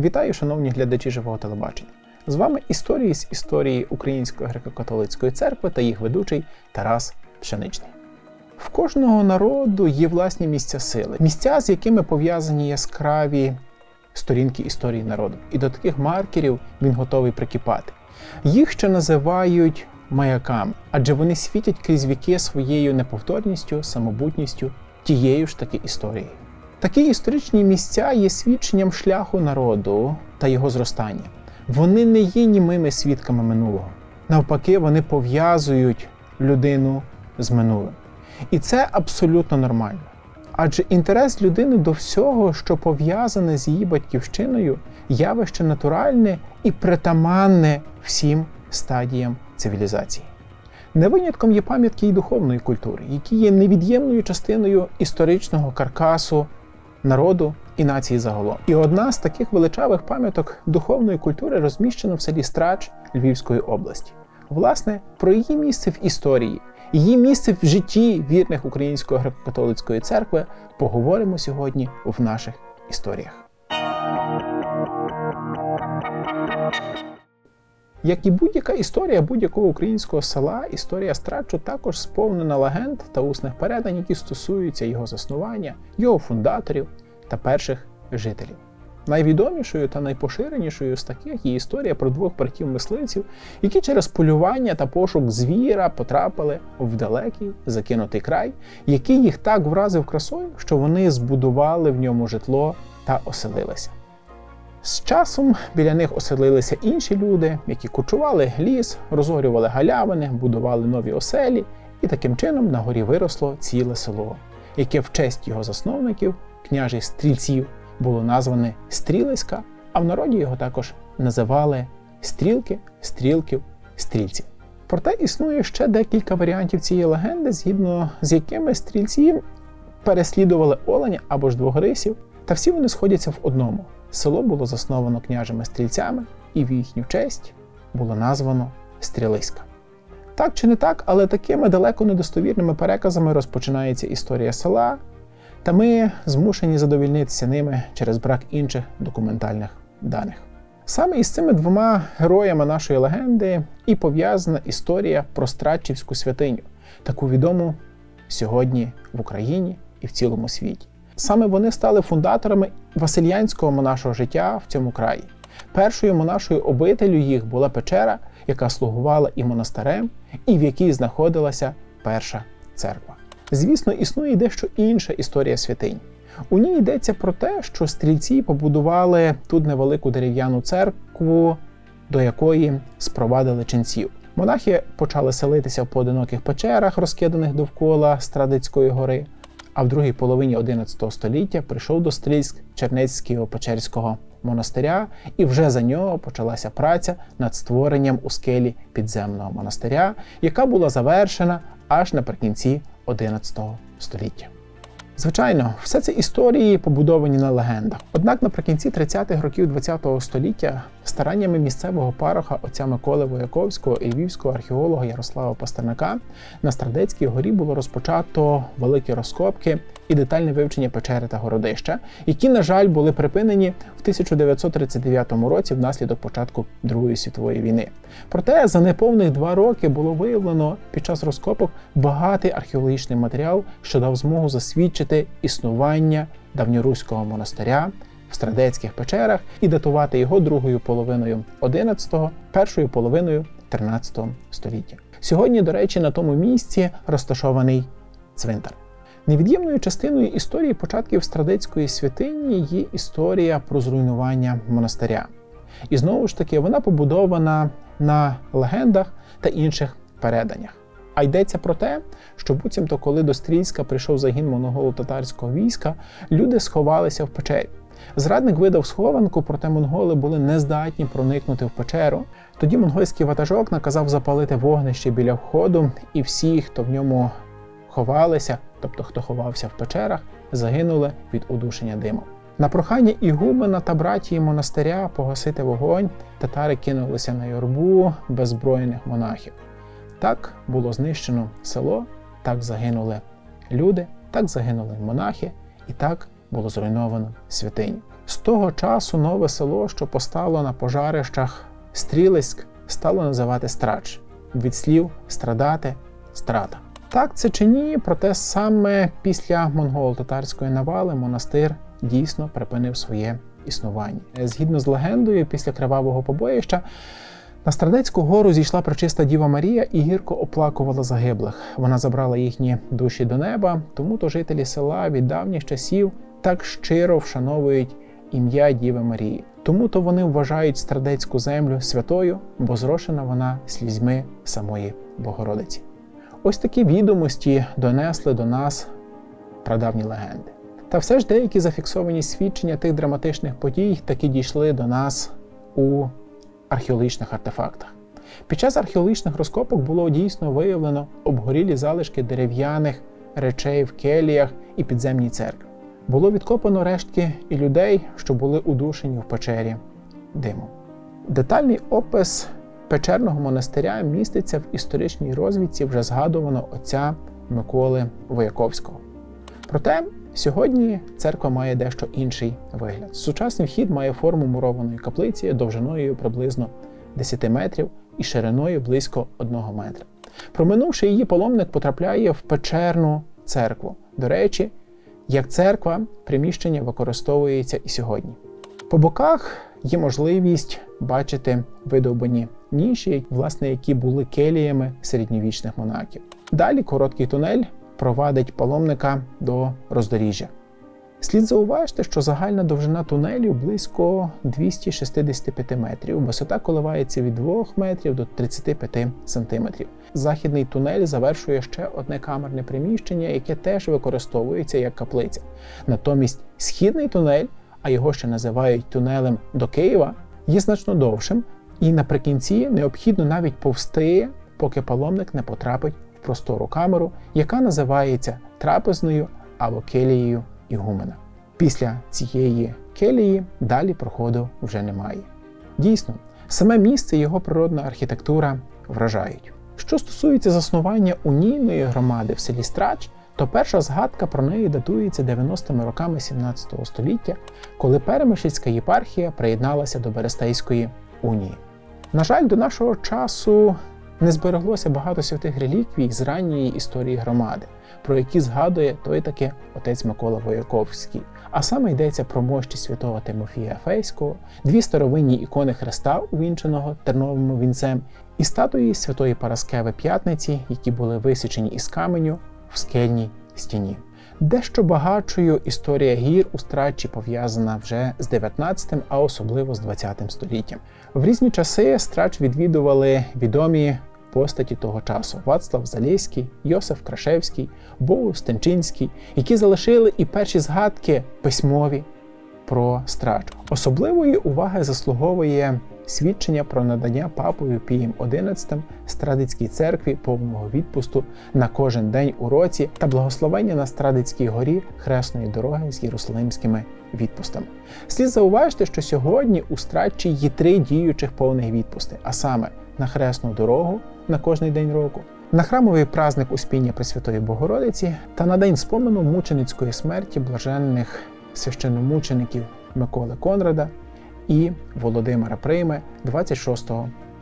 Вітаю, шановні глядачі живого телебачення. З вами історії з історії Української греко-католицької церкви та їх ведучий Тарас Пшеничний. В кожного народу є власні місця сили, місця, з якими пов'язані яскраві сторінки історії народу. І до таких маркерів він готовий прикипати. Їх ще називають маяками, адже вони світять крізь віки своєю неповторністю, самобутністю, тією ж таки історією. Такі історичні місця є свідченням шляху народу та його зростання. Вони не є німими свідками минулого. Навпаки, вони пов'язують людину з минулим. І це абсолютно нормально. Адже інтерес людини до всього, що пов'язане з її батьківщиною, явище натуральне і притаманне всім стадіям цивілізації. Не винятком є пам'ятки і духовної культури, які є невід'ємною частиною історичного каркасу народу і нації загалом. І одна з таких величавих пам'яток духовної культури розміщена в селі Страч Львівської області. Власне, про її місце в історії, її місце в житті вірних Української греко-католицької церкви поговоримо сьогодні в наших історіях. Як і будь-яка історія будь-якого українського села, історія Страчу також сповнена легенд та усних передань, які стосуються його заснування, його фундаторів та перших жителів. Найвідомішою та найпоширенішою з таких є історія про двох братів мисливців, які через полювання та пошук звіра потрапили в далекий закинутий край, який їх так вразив красою, що вони збудували в ньому житло та оселилися. З часом біля них оселилися інші люди, які кучували ліс, розорювали галявини, будували нові оселі, і таким чином на горі виросло ціле село, яке в честь його засновників, княжих стрільців, було назване Стрілиська, а в народі його також називали стрілки, стрілків, стрільців. Проте існує ще декілька варіантів цієї легенди, згідно з якими стрільці переслідували оленя або ж двогрисів, та всі вони сходяться в одному. Село було засновано княжими-стрільцями, і в їхню честь було названо Стрілиська. Так чи не так, але такими далеко недостовірними переказами розпочинається історія села, та ми змушені задовільнитися ними через брак інших документальних даних. Саме із цими двома героями нашої легенди і пов'язана історія про Стратчівську святиню, таку відому сьогодні в Україні і в цілому світі. Саме вони стали фундаторами васильянського монашого життя в цьому краї. Першою монашою обителю їх була печера, яка слугувала і монастирем, і в якій знаходилася перша церква. Звісно, існує дещо інша історія святинь. У ній йдеться про те, що стрільці побудували тут невелику дерев'яну церкву, до якої спровадили ченців. Монахи почали селитися в поодиноких печерах, розкиданих довкола Страдицької гори. А в другій половині XI століття прийшов до Стрільськ Чернецького Печерського монастиря, і вже за нього почалася праця над створенням у скелі підземного монастиря, яка була завершена аж наприкінці XI століття. Звичайно, все це історії побудовані на легендах. Однак наприкінці 30-х років ХХ століття стараннями місцевого пароха отця Миколи Вояковського і львівського археолога Ярослава Пастернака на Страдецькій горі було розпочато великі розкопки і детальне вивчення печери та городища, які, на жаль, були припинені в 1939 році внаслідок початку Другої світової війни. Проте за неповних два роки було виявлено під час розкопок багатий археологічний матеріал, що дав змогу засвідчити існування давньоруського монастиря в Страдецьких печерах і датувати його другою половиною 11-го, першою половиною 13 століття. Сьогодні, до речі, на тому місці розташований цвинтар. Невід'ємною частиною історії початків Страдецької святині є історія про зруйнування монастиря. І знову ж таки, вона побудована на легендах та інших переданнях. А йдеться про те, що буцімто, коли до Стрільська прийшов загін монголо-татарського війська, люди сховалися в печері. Зрадник видав схованку, проте монголи були нездатні проникнути в печеру. Тоді монгольський ватажок наказав запалити вогнище біля входу, і всі, хто в ньому ховалися, тобто хто ховався в печерах, загинули від удушення диму. На прохання Ігумена та братії монастиря погасити вогонь, татари кинулися на юрбу беззбройних монахів. Так було знищено село, так загинули люди, так загинули монахи, і так було зруйновано святиню. З того часу нове село, що постало на пожарищах Стрілиськ, стало називати Страч від слів страдати, страта. Так це чи ні, проте саме після монголо-татарської навали монастир дійсно припинив своє існування. Згідно з легендою, після кривавого побоїща на Страдецьку гору зійшла пречиста Діва Марія і гірко оплакувала загиблих. Вона забрала їхні душі до неба, тому то жителі села від давніх часів так щиро вшановують ім'я Діви Марії. Тому то вони вважають страдецьку землю святою, бо зрошена вона слізьми самої Богородиці. Ось такі відомості донесли до нас прадавні легенди. Та все ж деякі зафіксовані свідчення тих драматичних подій таки дійшли до нас у археологічних артефактах. Під час археологічних розкопок було дійсно виявлено обгорілі залишки дерев'яних речей в келіях і підземній церкві. Було відкопано рештки і людей, що були удушені в печері диму. Детальний опис печерного монастиря міститься в історичній розвідці вже згадуваного отця Миколи Вояковського. Проте сьогодні церква має дещо інший вигляд. Сучасний вхід має форму мурованої каплиці довжиною приблизно 10 метрів і шириною близько 1 метра. Проминувши її, паломник потрапляє в печерну церкву. До речі, як церква, приміщення використовується і сьогодні. По боках є можливість бачити видовбані ніші, власне, які були келіями середньовічних монахів. Далі короткий тунель провадить паломника до роздоріжжя. Слід зауважити, що загальна довжина тунелю близько 265 метрів, висота коливається від 2 метрів до 35 сантиметрів. Західний тунель завершує ще одне камерне приміщення, яке теж використовується як каплиця. Натомість східний тунель, а його ще називають тунелем до Києва, є значно довшим, і наприкінці необхідно навіть повсти, поки паломник не потрапить в простору камеру, яка називається трапезною або келією ігумена. Після цієї келії далі проходу вже немає. Дійсно, саме місце його природна архітектура вражають. Що стосується заснування унійної громади в селі Страч, то перша згадка про неї датується 90-ми роками 17 століття, коли Перемишльська єпархія приєдналася до Берестейської унії. На жаль, до нашого часу не збереглося багато святих реліквій з ранньої історії громади, про які згадує той таки отець Микола Вояковський. А саме йдеться про мощі святого Тимофія Фейського, дві старовинні ікони Христа, увінченого терновим вінцем, і статуї святої Параскеви П'ятниці, які були висічені із каменю в скельній стіні. Дещо багатшою історія гір у страчі пов'язана вже з 19, а особливо з 20 століттям. В різні часи страч відвідували відомі постаті того часу: Вацлав Залєський, Йосиф Крашевський, Боу Стенчинський, які залишили і перші згадки письмові про страч. Особливої уваги заслуговує свідчення про надання папою Пієм XI Страдицькій церкві повного відпусту на кожен день у році та благословення на Страдицькій горі хресної дороги з єрусалимськими відпустами. Слід зауважити, що сьогодні у Страдчі є три діючих повних відпусти, а саме на хресну дорогу на кожний день року. На храмовий праздник Успіння Пресвятої Богородиці та на день спомену мученицької смерті блаженних священномучеників Миколи Конрада і Володимира Прийме 26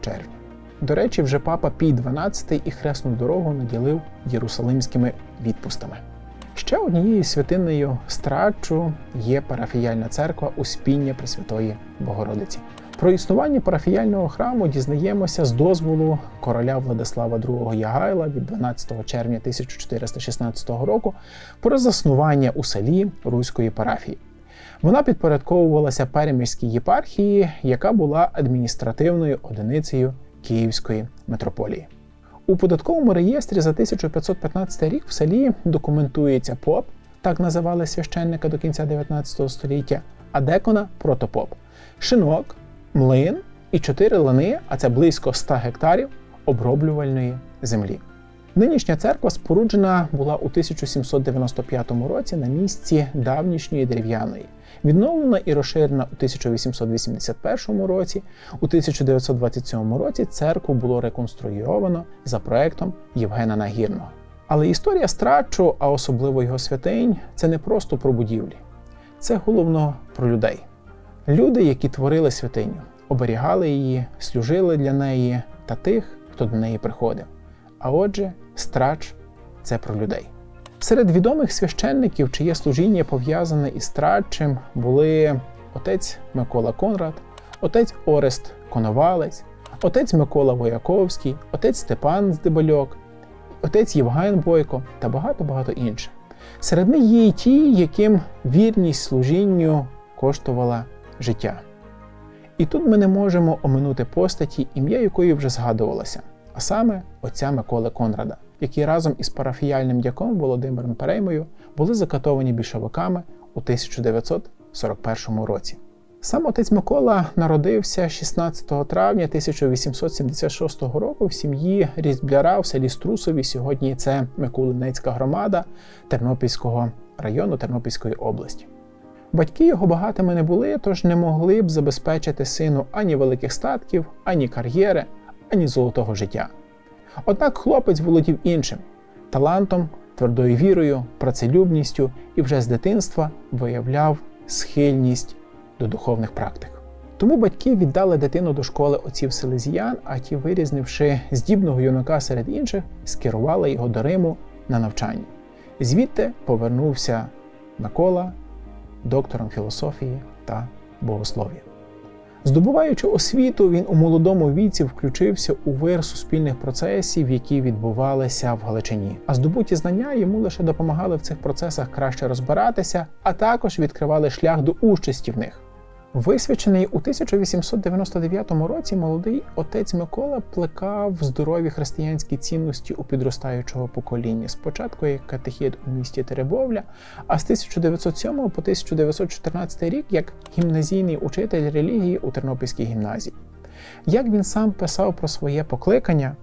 червня. До речі, вже папа Пій XII і хресну дорогу наділив єрусалимськими відпустами. Ще однією святинною страчу є парафіяльна церква Успіння Пресвятої Богородиці. Про існування парафіяльного храму дізнаємося з дозволу короля Владислава II Ягайла від 12 червня 1416 року про заснування у селі Руської парафії. Вона підпорядковувалася Переміській єпархії, яка була адміністративною одиницею Київської митрополії. У податковому реєстрі за 1515 рік в селі документується поп, так називали священника до кінця 19 століття, а декона протопоп, шинок, млин і чотири лани, а це близько 100 гектарів оброблювальної землі. Нинішня церква споруджена була у 1795 році на місці давнішньої дерев'яної, відновлена і розширена у 1881 році. У 1927 році церкву було реконструйовано за проектом Євгена Нагірного. Але історія страчу, а особливо його святинь, це не просто про будівлі, це головно про людей. Люди, які творили святиню, оберігали її, служили для неї та тих, хто до неї приходив. А отже, страч це про людей. Серед відомих священників, чиє служіння пов'язане із страчем, були отець Микола Конрад, отець Орест Коновалець, отець Микола Вояковський, отець Степан Здебальок, отець Євген Бойко та багато-багато інших. Серед них є й ті, яким вірність служінню коштувала життя. І тут ми не можемо оминути постаті, ім'я якої вже згадувалося, а саме отця Миколи Конрада, який разом із парафіяльним дяком Володимиром Переймою були закатовані більшовиками у 1941 році. Сам отець Микола народився 16 травня 1876 року в сім'ї різбляра в селі Струсові. Сьогодні це Миколинецька громада Тернопільського району Тернопільської області. Батьки його багатими не були, тож не могли б забезпечити сину ані великих статків, ані кар'єри, ані золотого життя. Однак хлопець володів іншим талантом, твердою вірою, працелюбністю і вже з дитинства виявляв схильність до духовних практик. Тому батьки віддали дитину до школи отців селезіян, а ті, вирізнивши здібного юнака серед інших, скерували його до Риму на навчання. Звідти повернувся Микола доктором філософії та богослов'я. Здобуваючи освіту, він у молодому віці включився у вир суспільних процесів, які відбувалися в Галичині. А здобуті знання йому лише допомагали в цих процесах краще розбиратися, а також відкривали шлях до участі в них. Висвячений у 1899 році молодий отець Микола плекав здорові християнські цінності у підростаючого покоління. Спочатку як катехід у місті Теребовля, а з 1907 по 1914 рік як гімназійний учитель релігії у Тернопільській гімназії. Як він сам писав про своє покликання,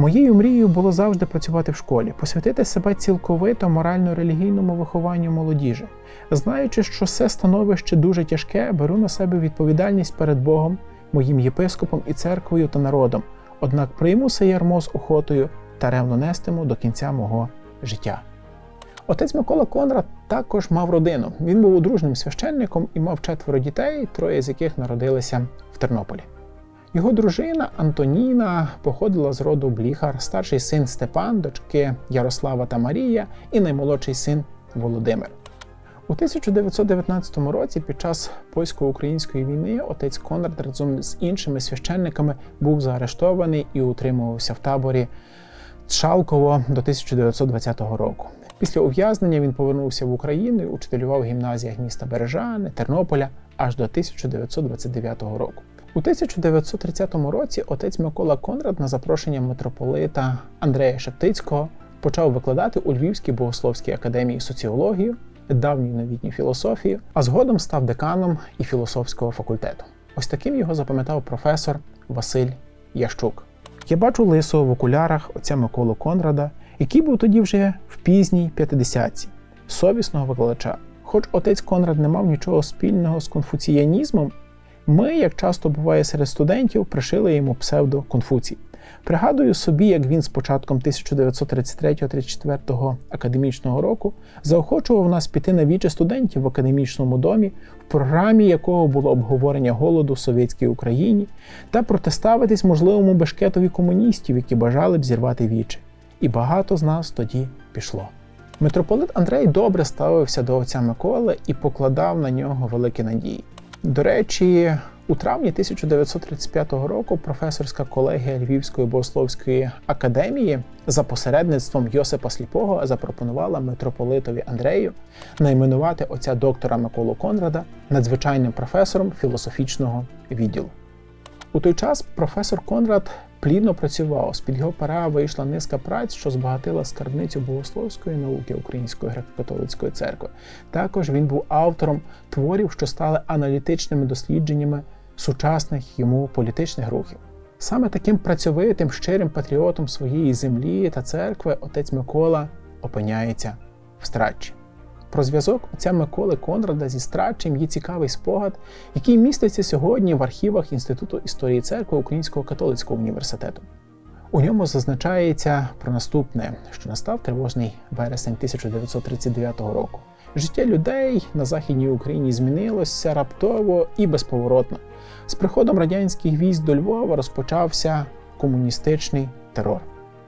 Моєю мрією було завжди працювати в школі, посвятити себе цілковито морально-релігійному вихованню молодіжі. Знаючи, що це становище дуже тяжке, беру на себе відповідальність перед Богом, моїм єпископом і церквою та народом, однак прийму це ярмо з охотою та ревно нестиму до кінця мого життя. Отець Микола Конрад також мав родину. Він був одружним священником і мав четверо дітей, троє з яких народилися в Тернополі. Його дружина Антоніна походила з роду Бліхар, старший син Степан, дочки Ярослава та Марія і наймолодший син Володимир. У 1919 році, під час польсько-української війни, отець Конрад разом з іншими священниками був заарештований і утримувався в таборі Чалково до 1920 року. Після ув'язнення він повернувся в Україну і учителював в гімназіях міста Бережани, Тернополя аж до 1929 року. У 1930 році отець Микола Конрад на запрошення митрополита Андрея Шептицького почав викладати у Львівській богословській академії соціологію, давню новітню філософію, а згодом став деканом і філософського факультету. Ось таким його запам'ятав професор Василь Ящук. Я бачу лисого в окулярах отця Миколу Конрада, який був тоді вже в пізній п'ятидесятці, совісного викладача. Хоч отець Конрад не мав нічого спільного з конфуціянізмом, ми, як часто буває серед студентів, пришили йому псевдо Конфуцій. Пригадую собі, як він з початком 1933-34 академічного року заохочував нас піти на віче студентів в академічному домі, в програмі якого було обговорення голоду в совєтській Україні, та протиставитись можливому бешкетові комуністів, які бажали б зірвати віче. І багато з нас тоді пішло. Митрополит Андрей добре ставився до отця Миколи і покладав на нього великі надії. До речі, у травні 1935 року професорська колегія Львівської богословської академії за посередництвом Йосипа Сліпого запропонувала митрополитові Андрею найменувати отця доктора Миколу Конрада надзвичайним професором філософічного відділу. У той час професор Конрад плідно працював. З під його пера вийшла низка праць, що збагатила скарбницю богословської науки Української греко-католицької церкви. Також він був автором творів, що стали аналітичними дослідженнями сучасних йому політичних рухів. Саме таким працьовитим, щирим патріотом своєї землі та церкви отець Микола опиняється в страчі. Про зв'язок отця Миколи Конрада зі Страчем є цікавий спогад, який міститься сьогодні в архівах Інституту історії церкви Українського католицького університету. У ньому зазначається про наступне, що настав тривожний вересень 1939 року. Життя людей на Західній Україні змінилося раптово і безповоротно. З приходом радянських військ до Львова розпочався комуністичний терор.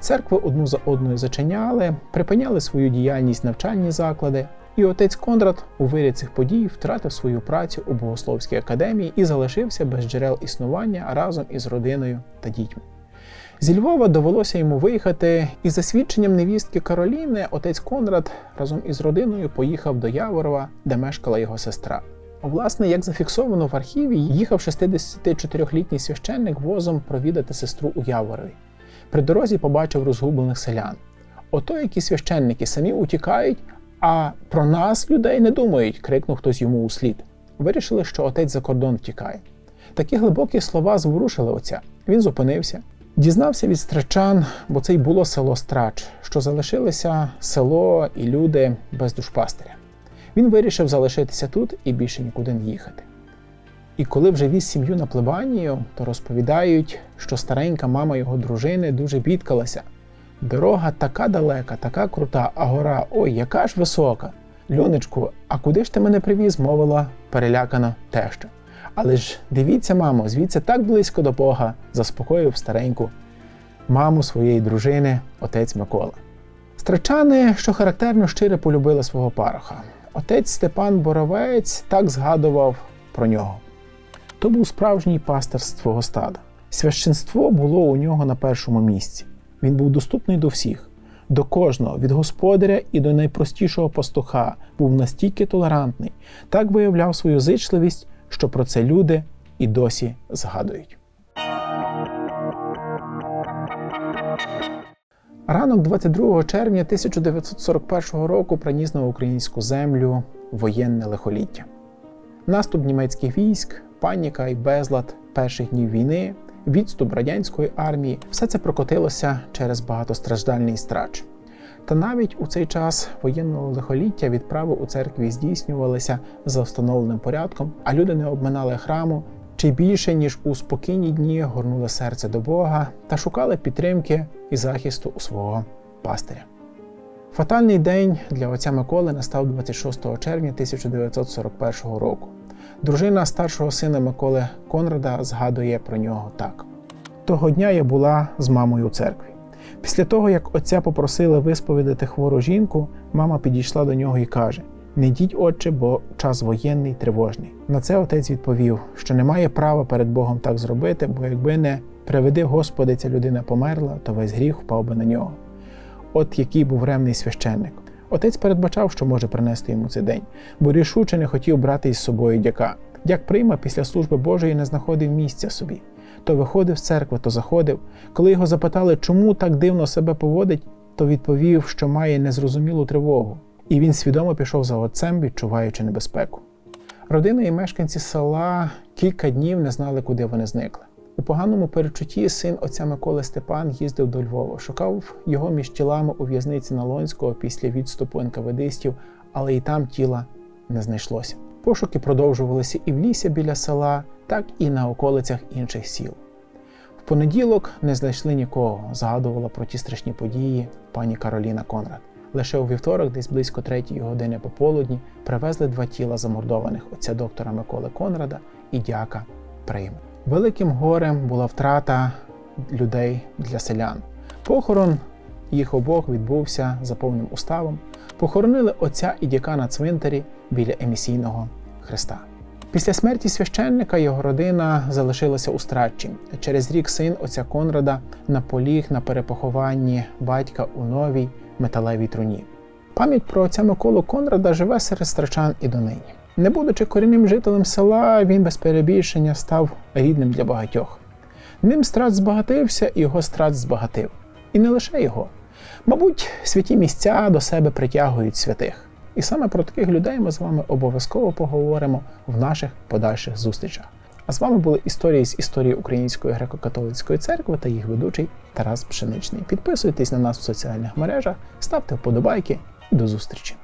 Церкви одну за одною зачиняли, припиняли свою діяльність навчальні заклади, і отець Конрад у вирі цих подій втратив свою працю у богословській академії і залишився без джерел існування разом із родиною та дітьми. Зі Львова довелося йому виїхати, і за свідченням невістки Кароліни, отець Конрад разом із родиною поїхав до Яворова, де мешкала його сестра. Власне, як зафіксовано в архіві, їхав 64-літній священник возом провідати сестру у Яворові. При дорозі побачив розгублених селян. Ото які священники самі утікають, а про нас, людей, не думають, крикнув хтось йому у слід. Вирішили, що отець за кордон втікає. Такі глибокі слова зворушили отця. Він зупинився, дізнався від страчан, бо це й було село Страч, що залишилося село і люди без душпастиря. Він вирішив залишитися тут і більше нікуди не їхати. І коли вже віз сім'ю на плебанію, то розповідають, що старенька мама його дружини дуже бідкалася. Дорога така далека, така крута, а гора ой, яка ж висока. Льонечку, а куди ж ти мене привіз? мовила перелякана теща. Але ж дивіться, мамо, звідси так близько до Бога, заспокоїв стареньку маму своєї дружини, отець Микола. Страчани, що характерно щиро полюбили свого пароха. Отець Степан Боровець так згадував про нього. То був справжній пастир свого стада. Священство було у нього на першому місці. Він був доступний до всіх, до кожного, від господаря і до найпростішого пастуха, був настільки толерантний, так виявляв свою зичливість, що про це люди і досі згадують. Ранок 22 червня 1941 року приніс на українську землю воєнне лихоліття. Наступ німецьких військ, паніка і безлад перших днів війни, відступ радянської армії все це прокотилося через багатостраждальний страч. Та навіть у цей час воєнного лихоліття відправи у церкві здійснювалися за встановленим порядком, а люди не обминали храму чи більше ніж у спокійні дні горнули серце до Бога та шукали підтримки і захисту у свого пастиря. Фатальний день для отця Миколи настав 26 червня 1941 року. Дружина старшого сина Миколи Конрада згадує про нього так: того дня я була з мамою у церкві. Після того, як отця попросили висповідати хвору жінку, мама підійшла до нього і каже: Не йдіть, отче, бо час воєнний, тривожний. На це отець відповів, що не має права перед Богом так зробити, бо якби не приведи Господи, ця людина померла, то весь гріх впав би на нього. От який був ревний священник. Отець передбачав, що може принести йому цей день, бо рішуче не хотів брати із собою дяка. Дяк прийма після служби Божої не знаходив місця собі. То виходив з церкви, то заходив. Коли його запитали, чому так дивно себе поводить, то відповів, що має незрозумілу тривогу, і він свідомо пішов за отцем, відчуваючи небезпеку. Родина і мешканці села кілька днів не знали, куди вони зникли. У поганому перечутті син отця Миколи Степан їздив до Львова, шукав його між тілами у в'язниці Налонського після відступу НКВДистів, але і там тіла не знайшлося. Пошуки продовжувалися і в лісі біля села, так і на околицях інших сіл. В понеділок не знайшли нікого, згадувала про ті страшні події пані Кароліна Конрад. Лише у вівторок, десь близько третьої години пополудні, привезли два тіла замордованих отця доктора Миколи Конрада і дяка Прийма. Великим горем була втрата людей для селян. Похорон їх обох відбувся за повним уставом. Похоронили отця і дяка на цвинтарі біля емісійного хреста. Після смерті священника його родина залишилася у Стратчі. Через рік син отця Конрада наполіг на перепохованні батька у новій металевій труні. Пам'ять про отця Миколу Конрада живе серед страчан і донині. Не будучи корінним жителем села, він без перебільшення став рідним для багатьох. Ним страт збагатився, і його страт збагатив. І не лише його. Мабуть, святі місця до себе притягують святих. І саме про таких людей ми з вами обов'язково поговоримо в наших подальших зустрічах. А з вами були історії з історії Української греко-католицької церкви та їх ведучий Тарас Пшеничний. Підписуйтесь на нас в соціальних мережах, ставте вподобайки і до зустрічі!